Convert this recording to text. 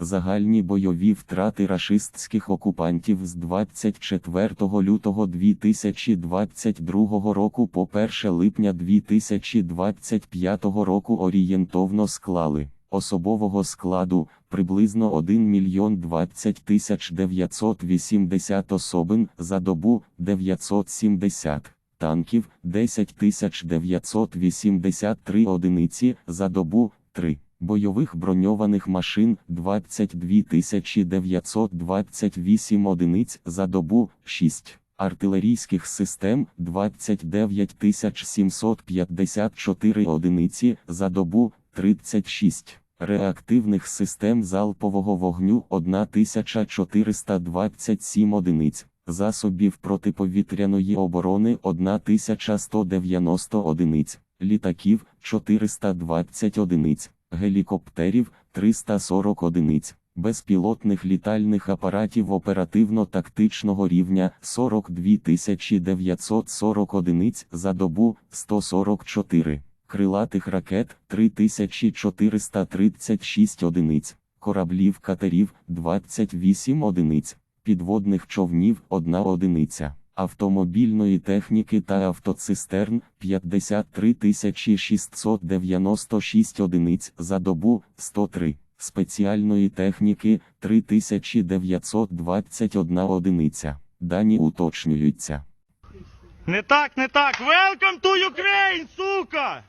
Загальні бойові втрати рашистських окупантів з 24 лютого 2022 року по 1 липня 2025 року орієнтовно склали особового складу приблизно 1 мільйон 20 тисяч 980 особин за добу 970 танків 10 тисяч 983 одиниці за добу 3. Бойових броньованих машин 22 928 одиниць за добу 6. Артилерійських систем 29 754 одиниці за добу 36. Реактивних систем залпового вогню 1427 одиниць. Засобів протиповітряної оборони 1190 одиниць, літаків 420 одиниць, гелікоптерів 340 одиниць, безпілотних літальних апаратів оперативно-тактичного рівня 42 940 одиниць за добу 144, крилатих ракет 3436 одиниць, кораблів катерів 28 одиниць. Підводних човнів 1 одиниця, автомобільної техніки та автоцистерн 53 696 одиниць за добу 103, спеціальної техніки 3921 одиниця. Дані уточнюються. Не так, не так. Welcome to Ukraine, сука!